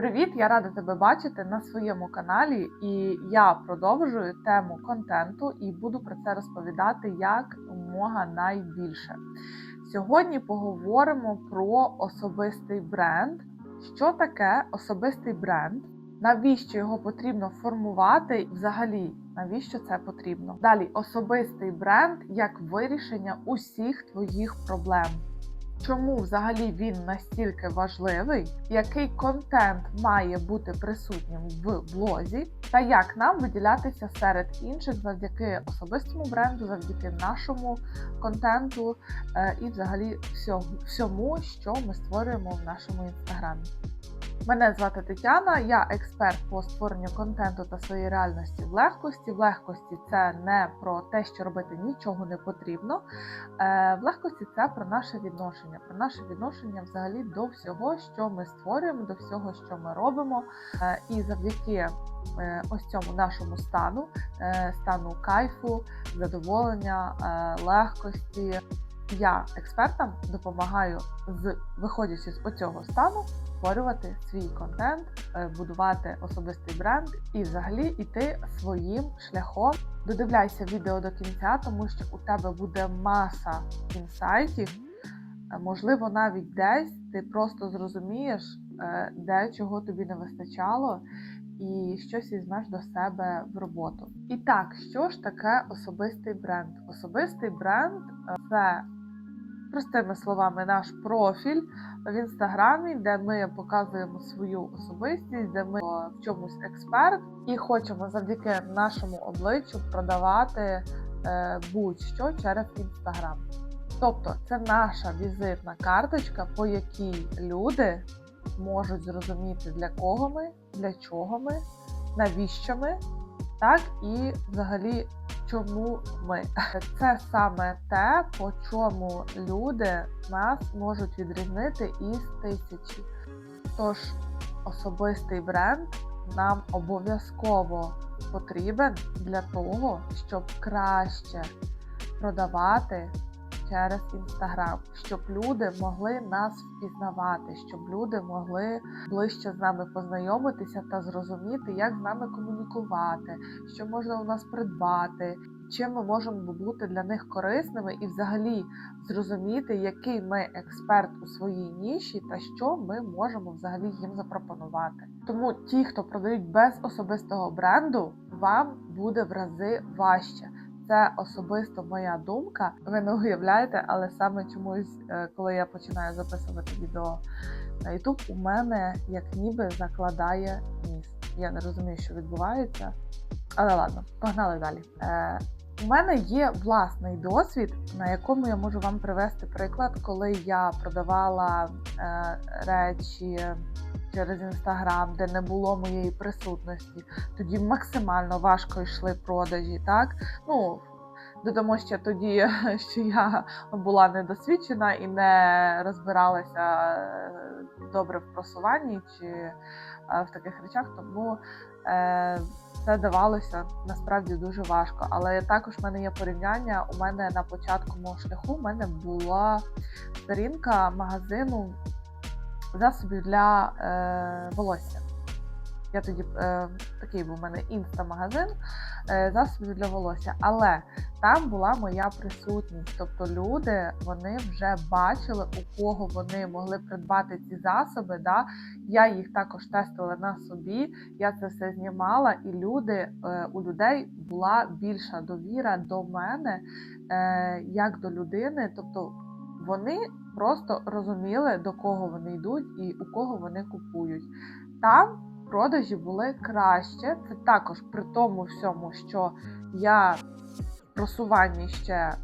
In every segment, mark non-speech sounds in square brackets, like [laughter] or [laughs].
Привіт! Я рада тебе бачити на своєму каналі, і я продовжую тему контенту і буду про це розповідати як мога найбільше. Сьогодні поговоримо про особистий бренд. Що таке особистий бренд? Навіщо його потрібно формувати? Взагалі, навіщо це потрібно? Далі особистий бренд як вирішення усіх твоїх проблем. Чому взагалі він настільки важливий, який контент має бути присутнім в блозі, та як нам виділятися серед інших завдяки особистому бренду, завдяки нашому контенту е, і взагалі всьому, що ми створюємо в нашому інстаграмі. Мене звати Тетяна, я експерт по створенню контенту та своєї реальності в легкості. В легкості це не про те, що робити нічого не потрібно. Е, В легкості це про наше відношення, про наше відношення взагалі до всього, що ми створюємо, до всього, що ми робимо. Е, І завдяки е, ось цьому нашому стану, е, стану кайфу, задоволення, легкості. Я експертам допомагаю з виходячи з оцього стану створювати свій контент, будувати особистий бренд і взагалі йти своїм шляхом. Додивляйся відео до кінця, тому що у тебе буде маса інсайтів. Е, Можливо, навіть десь ти просто зрозумієш, е, де чого тобі не вистачало, і щось візьмеш до себе в роботу. І так, що ж таке особистий бренд? Особистий бренд е, це простими словами наш профіль в інстаграмі, де ми показуємо свою особистість, де ми в чомусь експерт, і хочемо завдяки нашому обличчю продавати будь-що через інстаграм. Тобто це наша візитна карточка, по якій люди можуть зрозуміти, для кого ми, для чого ми, навіщо ми, так і взагалі чому ми. Це саме те, по чому люди нас можуть відрізнити із тисячі. Тож особистий бренд нам обов'язково потрібен для того, щоб краще продавати через інстаграм, щоб люди могли нас впізнавати, щоб люди могли ближче з нами познайомитися та зрозуміти, як з нами комунікувати, що можна у нас придбати, чим ми можемо бути для них корисними, і взагалі зрозуміти, який ми експерт у своїй ніші та що ми можемо взагалі їм запропонувати. Тому ті, хто продають без особистого бренду, вам буде в рази важче. Це особисто моя думка. Ви не уявляєте, але саме чомусь, е, коли я починаю записувати відео на YouTube, у мене як ніби закладає ніс. Я не розумію, що відбувається. Але ладно, погнали далі. Е, у мене є власний досвід, на якому я можу вам привести приклад, коли я продавала е, речі через інстаграм, де не було моєї присутності. Тоді максимально важко йшли продажі. Так ну додамо ще тоді, [laughs] що я була недосвідчена і не розбиралася е, добре в просуванні чи е, в таких речах, тому. Е, це давалося насправді дуже важко. Але також в мене є порівняння. У мене на початку мого шляху в мене була сторінка магазину засобів для е, волосся. Я тоді е, такий був у мене інста-магазин е, засобів для волосся. Але там була моя присутність. Тобто люди вони вже бачили, у кого вони могли придбати ці засоби. Да? Я їх також тестила на собі, я це все знімала, і люди е, у людей була більша довіра до мене е, як до людини. Тобто вони просто розуміли, до кого вони йдуть і у кого вони купують. Там продажі були краще. Це також при тому всьому, що я в просуванні ще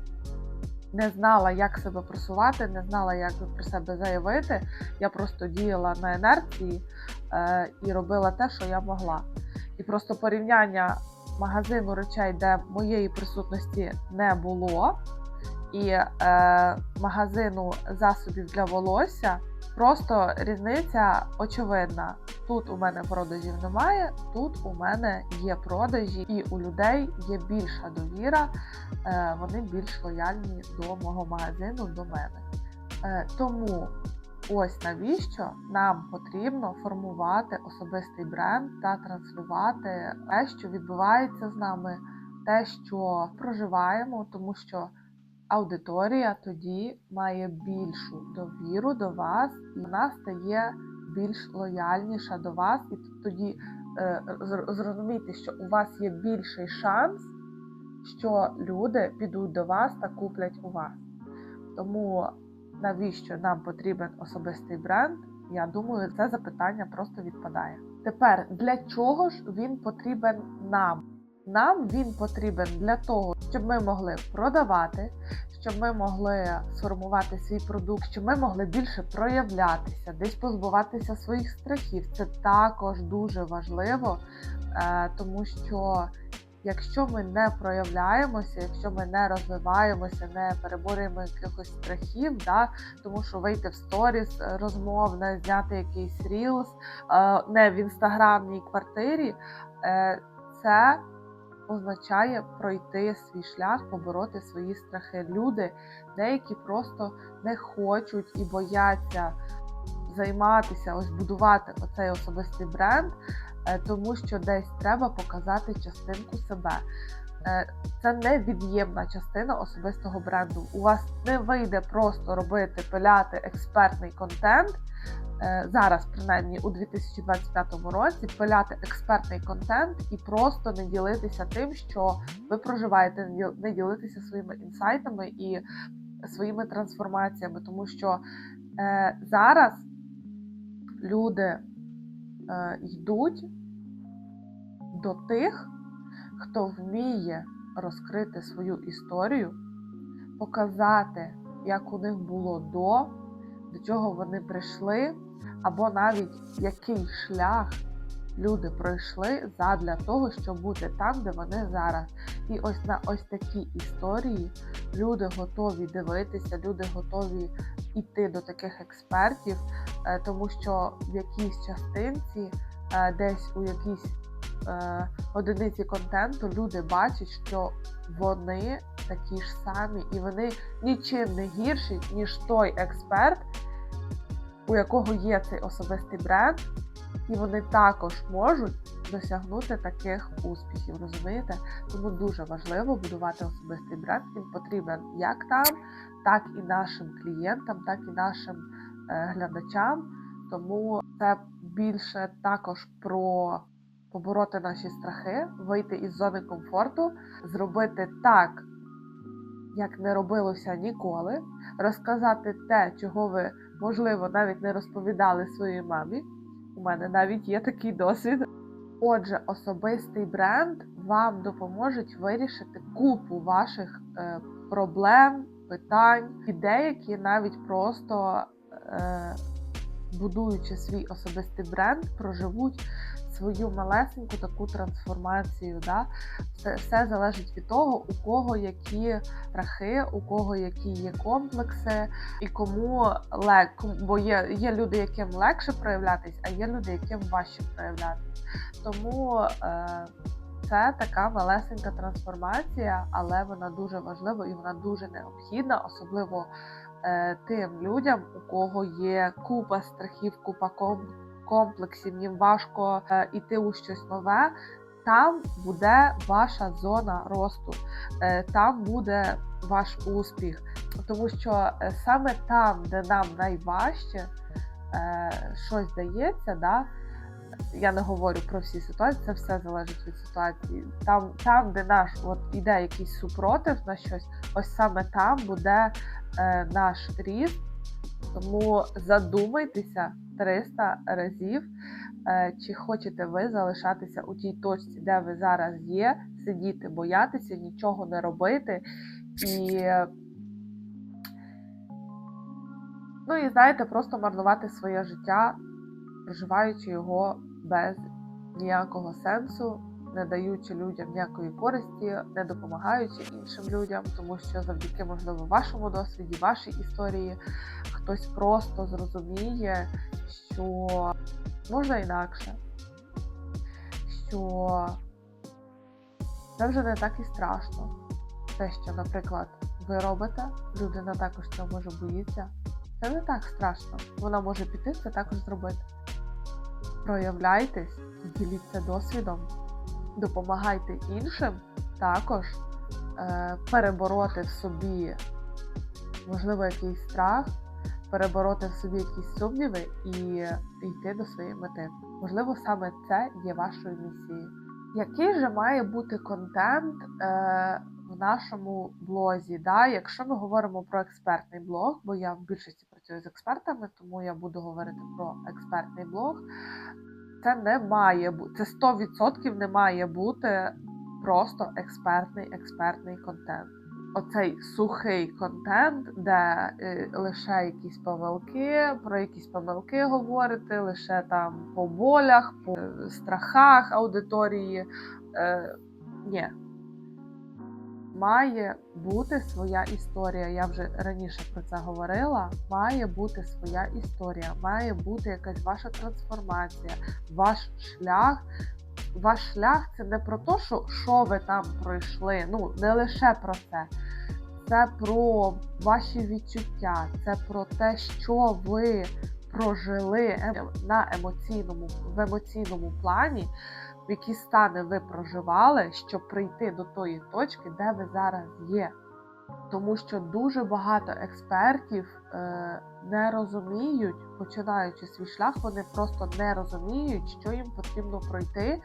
не знала, як себе просувати, не знала, як про себе заявити. Я просто діяла на інерції е, і робила те, що я могла. І просто порівняння магазину речей, де моєї присутності не було, і е, магазину засобів для волосся. Просто різниця очевидна. Тут у мене продажів немає, тут у мене є продажі, і у людей є більша довіра, е, вони більш лояльні до мого магазину, до мене. Е, Тому ось навіщо нам потрібно формувати особистий бренд та транслювати те, що відбувається з нами, те, що проживаємо, тому що аудиторія тоді має більшу довіру до вас, і вона стає більш лояльніша до вас, і тоді е, зрозумійте, що у вас є більший шанс, що люди підуть до вас та куплять у вас. Тому навіщо нам потрібен особистий бренд? Я думаю, це запитання просто відпадає. Тепер для чого ж він потрібен нам? Нам він потрібен для того, щоб ми могли продавати, щоб ми могли сформувати свій продукт, щоб ми могли більше проявлятися, десь позбуватися своїх страхів. Це також дуже важливо, е, тому що якщо ми не проявляємося, якщо ми не розвиваємося, не переборюємо якихось страхів, да, тому що вийти в сторіс е, розмовне, зняти якийсь рілс, е, не в інстаграмній квартирі, це означає пройти свій шлях, побороти свої страхи. Люди деякі просто не хочуть і бояться займатися, ось будувати оцей особистий бренд, е, тому що десь треба показати частинку себе. Е, Це невід'ємна частина особистого бренду. У вас не вийде просто робити, пиляти експертний контент. Е, Зараз, принаймні, у 2025 році, пиляти експертний контент і просто не ділитися тим, що ви проживаєте, не ділитися своїми інсайтами і своїми трансформаціями, тому що е, зараз люди е, йдуть до тих, хто вміє розкрити свою історію, показати, як у них було до, до чого вони прийшли, або навіть який шлях люди пройшли задля того, щоб бути там, де вони зараз. І ось на ось такі історії люди готові дивитися, люди готові йти до таких експертів, е, тому що в якійсь частинці, е, десь у якійсь е, одиниці контенту люди бачать, що вони такі ж самі, і вони нічим не гірші, ніж той експерт, у якого є цей особистий бренд, і вони також можуть досягнути таких успіхів, розумієте? Тому дуже важливо будувати особистий бренд. Він потрібен як там, так і нашим клієнтам, так і нашим е, глядачам. Тому це більше також про побороти наші страхи, вийти із зони комфорту, зробити так, як не робилося ніколи, розказати те, чого ви, можливо, навіть не розповідали своїй мамі. У мене навіть є такий досвід. Отже, особистий бренд вам допоможуть вирішити купу ваших е, проблем, питань, і деякі навіть просто е, будуючи свій особистий бренд, проживуть свою малесеньку таку трансформацію. Да? Все, все залежить від того, у кого які страхи, у кого які є комплекси, і кому лег, бо є, є люди, яким легше проявлятись, а є люди, яким важче проявлятись. Тому е, це така малесенька трансформація, але вона дуже важлива і вона дуже необхідна, особливо е, тим людям, у кого є купа страхів, купа ком- комплексів, їм важко е, іти у щось нове. Там буде ваша зона росту, е, там буде ваш успіх, тому що е, саме там, де нам найважче е, щось дається, да, я не говорю про всі ситуації, це все залежить від ситуації. Там, там де наш от іде якийсь супротив на щось, ось саме там буде е, наш ріст. Тому задумайтеся 300 разів, е, чи хочете ви залишатися у тій точці, де ви зараз є, сидіти, боятися, нічого не робити. І, ну і знаєте, просто марнувати своє життя, проживаючи його без ніякого сенсу, не даючи людям ніякої користі, не допомагаючи іншим людям, тому що завдяки, можливо, вашому досвіді, вашій історії, хтось просто зрозуміє, що можна інакше, що це вже не так і страшно. Те, що, наприклад, ви робите, людина також цього може боїться, Це не так страшно. Вона може піти це також зробити. Проявляйтесь, діліться досвідом, допомагайте іншим також е, перебороти в собі, можливо, якийсь страх, перебороти в собі якісь сумніви і йти до своєї мети. Можливо, саме це є вашою місією. Який же має бути контент е, в нашому блозі? Да? Якщо ми говоримо про експертний блог, бо я в більшості працюю з експертами, тому я буду говорити про експертний блог. Це не має бути, це 100% не має бути просто експертний експертний контент. Оцей сухий контент, де е, лише якісь помилки, про якісь помилки говорити, лише там по болях, по е, страхах аудиторії. Е, ні. Має бути своя історія. Я вже раніше про це говорила. Має бути своя історія, має бути якась ваша трансформація, ваш шлях. Ваш шлях це не про те, що, що ви там пройшли. Ну, не лише про це. Це про ваші відчуття, це про те, що ви прожили ем- на емоційному, в емоційному плані, які стани ви проживали, щоб прийти до тої точки, де ви зараз є. Тому що дуже багато експертів е, не розуміють, починаючи свій шлях, вони просто не розуміють, що їм потрібно пройти.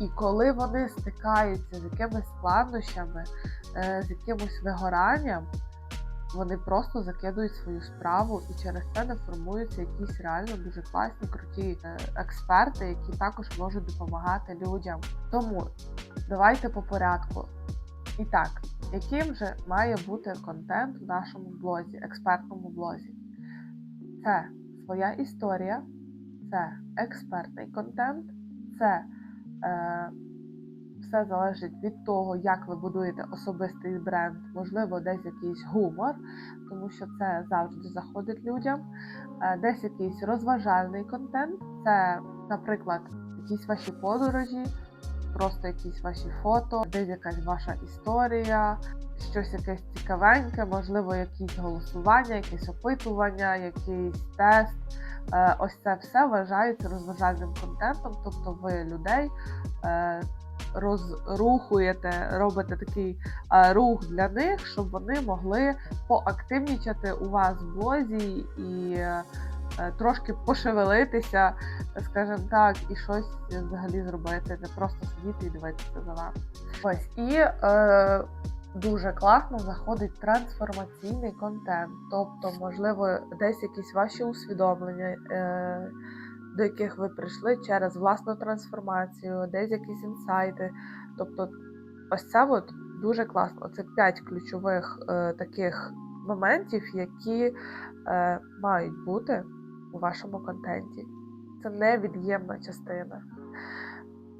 І коли вони стикаються з якимись складнощами, е, з якимось вигоранням, вони просто закидують свою справу і через це не формуються якісь реально дуже класні, круті е, експерти, які також можуть допомагати людям. Тому давайте по порядку. І так, яким же має бути контент в нашому блозі, експертному блозі? Це своя історія, це експертний контент, це е, все залежить від того, як ви будуєте особистий бренд, можливо, десь якийсь гумор, тому що це завжди заходить людям. Е, десь якийсь розважальний контент, це, наприклад, якісь ваші подорожі, просто якісь ваші фото, десь якась ваша історія, щось якесь цікавеньке, можливо, якісь голосування, якесь опитування, якийсь тест. Е, Ось це все вважається розважальним контентом, тобто ви людей е, розрухуєте, робите такий рух для них, щоб вони могли поактивнічати у вас в блозі і е, трошки пошевелитися, скажімо так, і щось взагалі зробити, не просто сидіти і дивитися за вами. Ось і е, дуже класно заходить трансформаційний контент, тобто, можливо, десь якісь ваші усвідомлення. Е, до яких ви прийшли через власну трансформацію, десь якісь інсайти. Тобто, ось це от дуже класно. Це п'ять ключових е, таких моментів, які е, мають бути у вашому контенті. Це невід'ємна частина.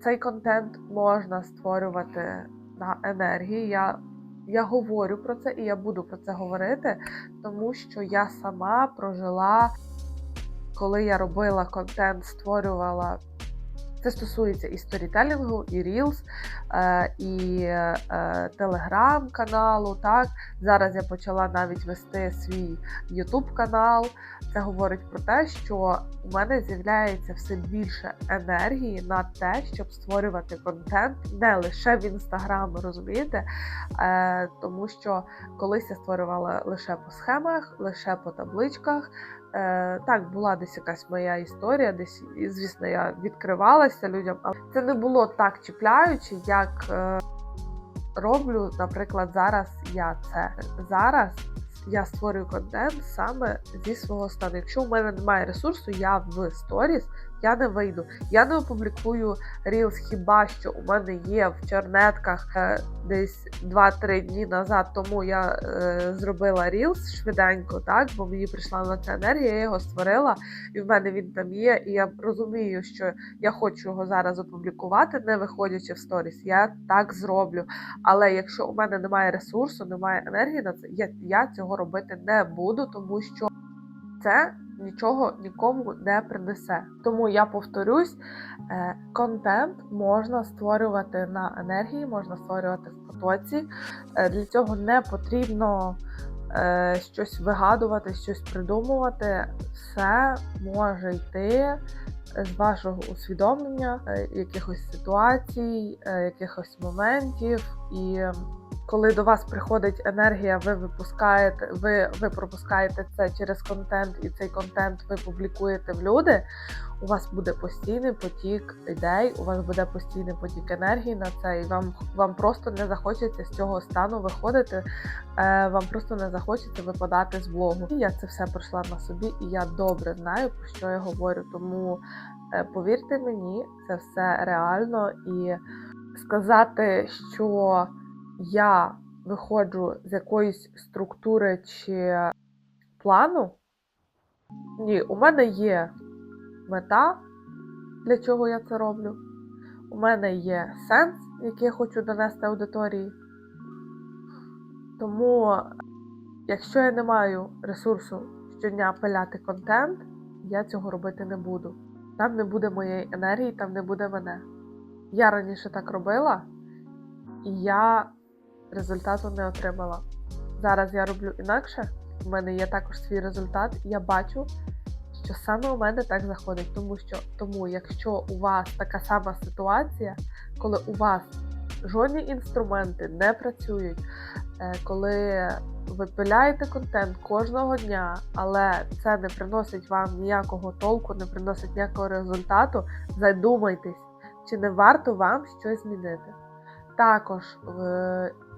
Цей контент можна створювати на енергії. Я я говорю про це і я буду про це говорити, тому що я сама прожила коли я робила контент, створювала. Це стосується і сторітелінгу, і Reels, е, і е, телеграм-каналу. Так? Зараз я почала навіть вести свій YouTube канал. Це говорить про те, що у мене з'являється все більше енергії на те, щоб створювати контент не лише в інстаграм, розумієте? Е, тому що колись я створювала лише по схемах, лише по табличках. Е, Так, була десь якась моя історія, десь, звісно, я відкривалася людям, але це не було так чіпляюче, як е, роблю, наприклад, зараз я це. Зараз я створюю контент саме зі свого стану. Якщо у мене немає ресурсу, я в сторіс я не вийду. Я не опублікую Reels, хіба що у мене є в чернетках е, десь 2-3 дні назад, тому я е, зробила Reels швиденько, так, бо мені прийшла на це енергія, я його створила, і в мене він там є. І я розумію, що я хочу його зараз опублікувати, не виходячи в сторіс. Я так зроблю. Але якщо у мене немає ресурсу, немає енергії на це, я, я цього робити не буду, тому що це нічого нікому не принесе. Тому я повторюсь, е, контент можна створювати на енергії, можна створювати в потоці. Е, для цього не потрібно е, щось вигадувати, щось придумувати, все може йти з вашого усвідомлення, якихось ситуацій, якихось моментів. І коли до вас приходить енергія, ви випускаєте, ви, ви пропускаєте це через контент, і цей контент ви публікуєте в люди. У вас буде постійний потік ідей, у вас буде постійний потік енергії на це, і вам вам просто не захочеться з цього стану виходити, е, вам просто не захочеться випадати з блогу. Я це все пройшла на собі, і я добре знаю, про що я говорю. Тому е, повірте мені, це все реально і сказати, що я виходжу з якоїсь структури чи плану. Ні, у мене є мета, для чого я це роблю. У мене є сенс, який я хочу донести аудиторії. Тому, якщо я не маю ресурсу щодня пиляти контент, я цього робити не буду. Там не буде моєї енергії, там не буде мене. Я раніше так робила, і я результату не отримала. Зараз я роблю інакше, у мене є також свій результат, і я бачу, що саме у мене так заходить. Тому що, тому, якщо у вас така сама ситуація, коли у вас жодні інструменти не працюють, е, коли ви пиляєте контент кожного дня, але це не приносить вам ніякого толку, не приносить ніякого результату, задумайтесь, чи не варто вам щось змінити. Також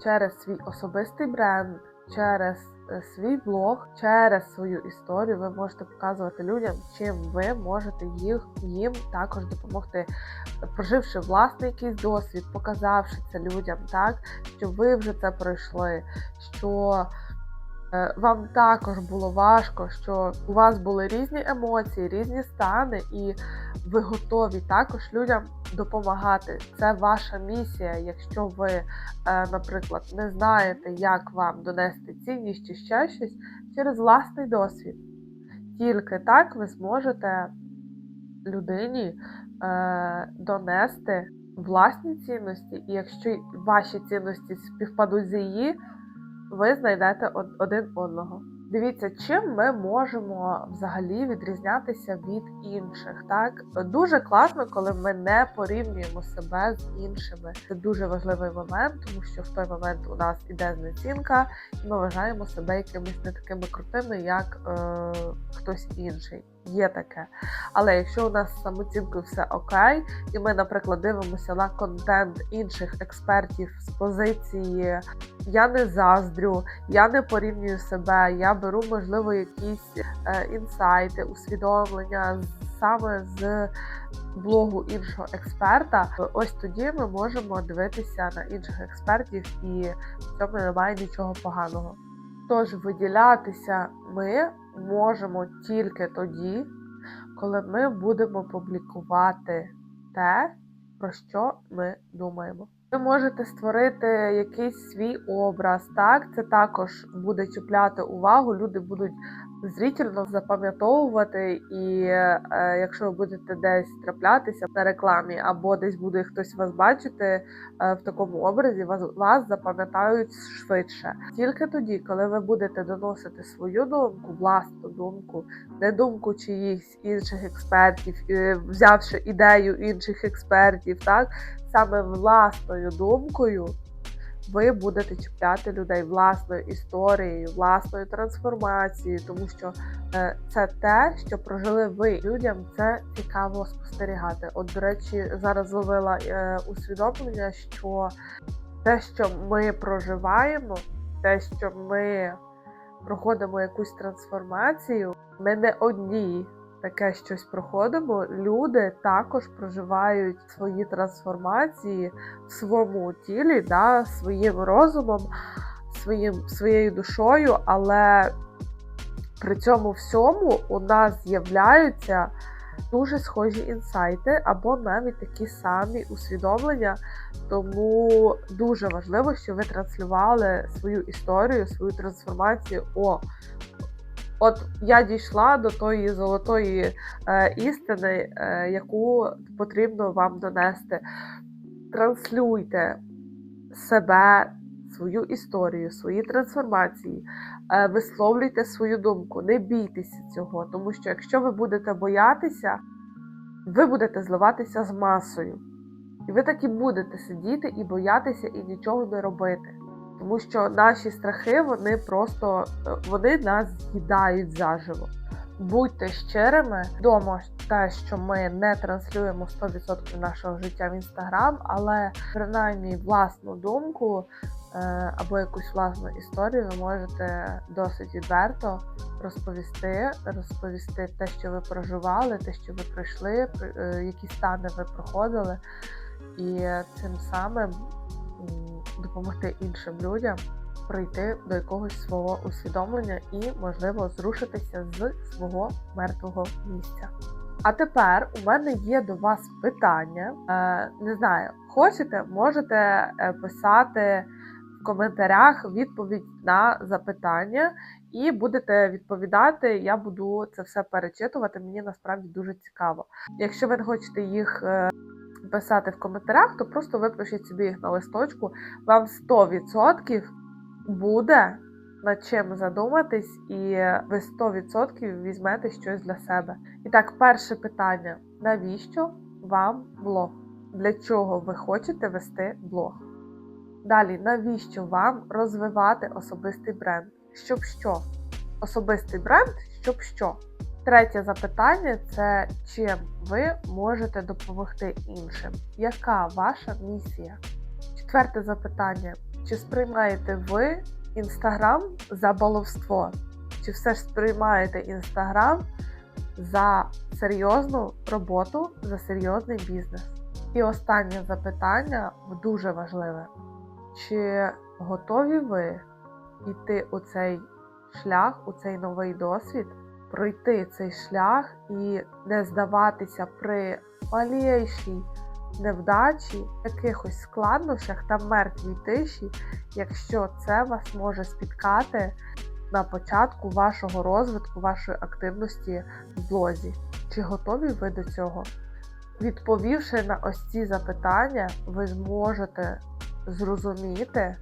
через свій особистий бренд, через е, свій блог, через свою історію ви можете показувати людям, чим ви можете їх, їм також допомогти, проживши власний якийсь досвід, показавши це людям, так що ви вже це пройшли. що вам також було важко, що у вас були різні емоції, різні стани, і ви готові також людям допомагати. Це ваша місія. Якщо ви, е, наприклад, не знаєте, як вам донести цінність чи ще щось через власний досвід. Тільки так ви зможете людині е, донести власні цінності, і якщо ваші цінності співпадуть з її ви знайдете один одного. Дивіться, чим ми можемо взагалі відрізнятися від інших. Так дуже класно, коли ми не порівнюємо себе з іншими. Це дуже важливий момент, тому що в той момент у нас іде знецінка, і ми вважаємо себе якимись не такими крутими, як е, хтось інший. Є таке. Але якщо у нас з все окей, і ми, наприклад, дивимося на контент інших експертів з позиції я не заздрю, я не порівнюю себе, я беру, можливо, якісь е, інсайти, усвідомлення саме з блогу іншого експерта, ось тоді ми можемо дивитися на інших експертів, і в цьому немає нічого поганого. Тож виділятися ми можемо тільки тоді, коли ми будемо публікувати те, про що ми думаємо. Ви можете створити якийсь свій образ, так це також буде чіпляти увагу. Люди будуть зрительно запам'ятовувати, і е, якщо ви будете десь траплятися на рекламі, або десь буде хтось вас бачити е, в такому образі, вас вас запам'ятають швидше. Тільки тоді, коли ви будете доносити свою думку, власну думку, не думку чиїхсь інших експертів, е, взявши ідею інших експертів, так саме власною думкою ви будете чіпляти людей власною історією, власною трансформацією, тому що е, це те, що прожили ви людям. Це цікаво спостерігати. От, до речі, зараз зловила е, усвідомлення, що те, що ми проживаємо, те, що ми проходимо якусь трансформацію, ми не одні таке щось проходимо, люди також проживають свої трансформації в своєму тілі, да, своїм розумом, своїм, своєю душою, але при цьому всьому у нас з'являються дуже схожі інсайти, або навіть такі самі усвідомлення. Тому дуже важливо, що ви транслювали свою історію, свою трансформацію. О, От я дійшла до тої золотої е, істини, е, яку потрібно вам донести. Транслюйте себе, свою історію, свої трансформації, е, висловлюйте свою думку, не бійтеся цього, тому що якщо ви будете боятися, ви будете зливатися з масою. І ви так і будете сидіти і боятися і нічого не робити. Тому що наші страхи, вони просто е, вони нас з'їдають заживо. Будьте щирими, вдома те, що ми не транслюємо 100% нашого життя в інстаграм, але принаймні власну думку е, або якусь власну історію ви можете досить відверто розповісти, розповісти те, що ви проживали, те, що ви пройшли, е, які стани ви проходили, і цим самим допомогти іншим людям прийти до якогось свого усвідомлення і, можливо, зрушитися з свого мертвого місця. А тепер у мене є до вас питання. Е, не знаю, хочете, можете е, писати в коментарях відповідь на запитання, і будете відповідати. Я буду це все перечитувати. Мені насправді дуже цікаво. Якщо ви не хочете їх е, писати в коментарях, то просто випишіть собі їх на листочку. Вам 100% буде над чим задуматись, і ви 100% візьмете щось для себе. І так, перше питання: навіщо вам блог? Для чого ви хочете вести блог? Далі, навіщо вам розвивати особистий бренд? Щоб що? Особистий бренд, щоб що? Третє запитання це чим ви можете допомогти іншим? Яка ваша місія? Четверте запитання: чи сприймаєте ви Інстаграм за баловство? Чи все ж сприймаєте Інстаграм за серйозну роботу, за серйозний бізнес? І останнє запитання дуже важливе: чи готові ви йти у цей шлях, у цей новий досвід, пройти цей шлях і не здаватися при малейшій невдачі, якихось складнощах та мертвій тиші, якщо це вас може спіткати на початку вашого розвитку, вашої активності в блозі. Чи готові ви до цього? Відповівши на ось ці запитання, ви зможете зрозуміти,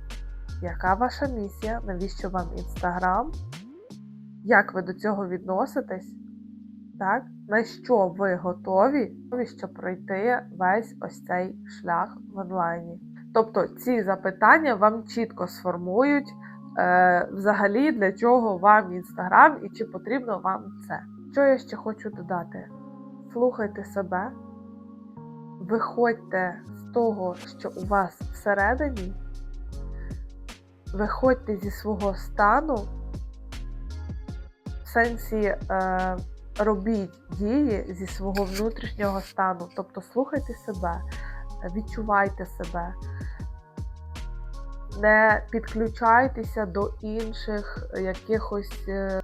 яка ваша місія, навіщо вам інстаграм, як ви до цього відноситесь, так? на що ви готові, щоб пройти весь ось цей шлях в онлайні. Тобто ці запитання вам чітко сформують е, взагалі для чого вам інстаграм і чи потрібно вам це. Що я ще хочу додати? Слухайте себе, виходьте з того, що у вас всередині, виходьте зі свого стану, сенсі е, робіть дії зі свого внутрішнього стану. Тобто слухайте себе, відчувайте себе. Не підключайтеся до інших якихось е,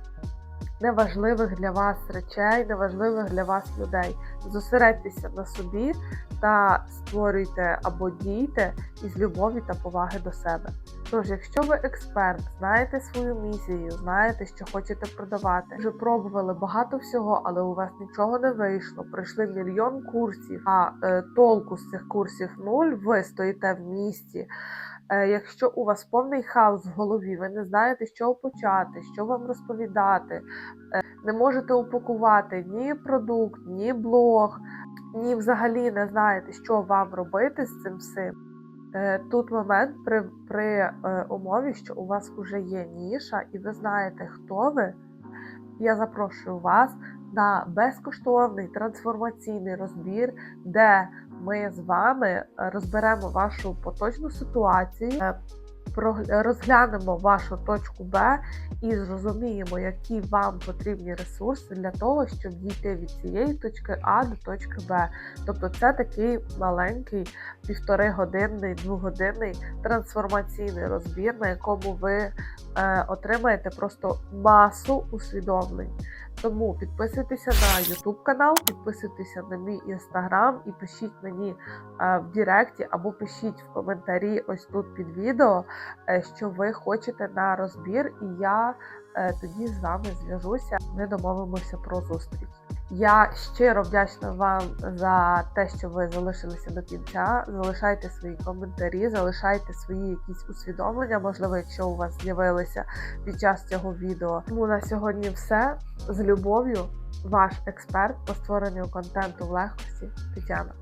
неважливих для вас речей, неважливих для вас людей. Зосередьтеся на собі та створюйте або дійте із любові та поваги до себе. Тож, якщо ви експерт, знаєте свою місію, знаєте, що хочете продавати, вже пробували багато всього, але у вас нічого не вийшло. Пройшли мільйон курсів, а е, толку з цих курсів нуль, ви стоїте в місті. Е, Якщо у вас повний хаос в голові, ви не знаєте, чого почати, що вам розповідати, е, не можете упакувати ні продукт, ні блог, ні взагалі не знаєте, що вам робити з цим всім. Е, Тут момент при, при умові, що у вас вже є ніша, і ви знаєте, хто ви. Я запрошую вас на безкоштовний трансформаційний розбір, де ми з вами е, розберемо вашу поточну ситуацію, е, розглянемо вашу точку Б і зрозуміємо, які вам потрібні ресурси для того, щоб дійти від цієї точки А до точки Б. Тобто це такий маленький півтори годинний, двогодинний трансформаційний розбір, на якому ви е, отримаєте просто масу усвідомлень. Тому підписуйтеся на YouTube канал, підписуйтеся на мій інстаграм і пишіть мені е, в Директі або пишіть в коментарі ось тут під відео, е, що ви хочете на розбір, і я е, тоді з вами зв'яжуся. Ми домовимося про зустріч. Я щиро вдячна вам за те, що ви залишилися до кінця. Залишайте свої коментарі, залишайте свої якісь усвідомлення, можливо, якщо у вас з'явилися під час цього відео. Тому на сьогодні все з любов'ю. Ваш експерт по створенню контенту в легкості Тетяна.